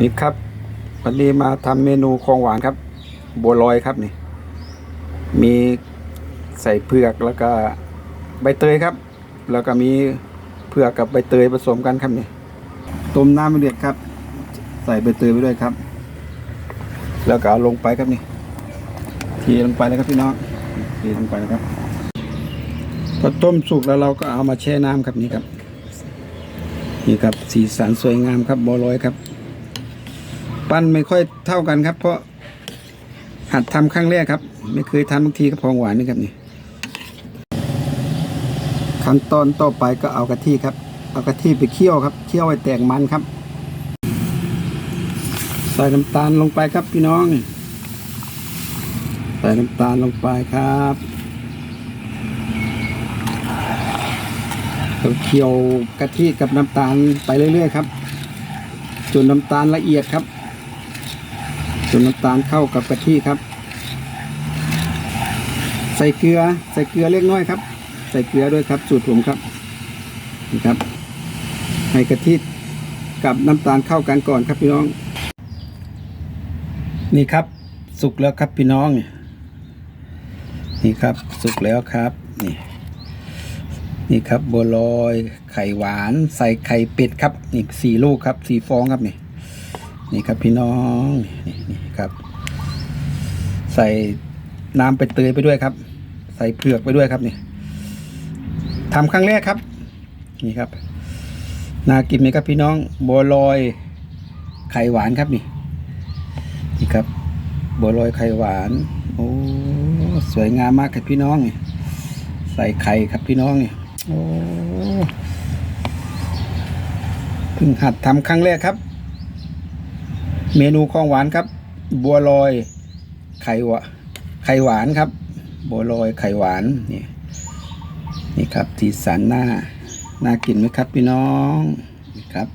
นี่ครับวันนี้มาทำเมนูของหวานครับ บัวลอยครับนี่ มีใส่เผือกแล้วก็ใบเตยครับ แล้วก็มีเผือกกับใบเตยผสมกันครับนี่ต้มน้ำเดือดครับ ใส่ใบเตยไปด้วยครับ แล้วก็เอาลงไปครับนี่ทีลงไปเลยครับพี่น้องทีลงไปนะครับพอต้มสุกแล้วเราก็เอามาแช่น้ำครับนี่ครับ นี่ครับสีสันสวยงามครับบัวลอยครับ ปั้นไม่ค่อยเท่ากันครับ เพราะหัดทำครั้งแรกครับ ไม่เคยทำบางทีก็พองหวานนี่ครับนี่ขั้นตอนต่อไปก็เอากะทิครับ เอากะทิไปเคี่ยวครับเคี่ยวให้แตกมันครับ ใส่น้ำตาลลงไปครับพี่น้อง ใส่น้ำตาลลงไปครับเคี่ยวกะทิกับน้ำตาลไปเรื่อยๆครับ จนน้ำตาลละเอียดครับ นน้ำตาลเข้ากับกะทิครับ ใส่เกลือใส่เกลือเล็กน้อยครับ ใส่เกลือด้วยครับ สูตรผมครับนี่ครับ ให้กะทิกับน้ำตาลเข้ากันก่อนครับพี่น้อง นี่ครับ สุกแล้วครับพี่น้องนี่ครับ สุกแล้วครับนี่นี่ครับบัวลอยไข่หวาน ใส่ไข่เป็ดครับนี่สี่ลูกครับสี่ฟองครับนี่นี่ครับพี่น้องนี่ ครับ ใส่น้ำเป็ดเตยไปด้วยครับ ใส่เผือกไปด้วยครับนี่ทำครั้งแรกครับ นี่ครับน่ากินไหมครับพี่น้องบัวลอยไข่หวานครับนี่นี่ครับบัวลอยไข่หวานโอ้สวยงามมากครับพี่น้องนี่ใส่ไข่ครับพี่น้องนี่โอ้เพิ่งหัดทำครั้งแรกครับ เมนูของหวานครับ บัวลอย ไข่หวะไข่หวานครับ บัวลอยไข่หวานนี่นี่ครับทีสันหน้าน่ากินไหมครับพี่น้องนี่ครับ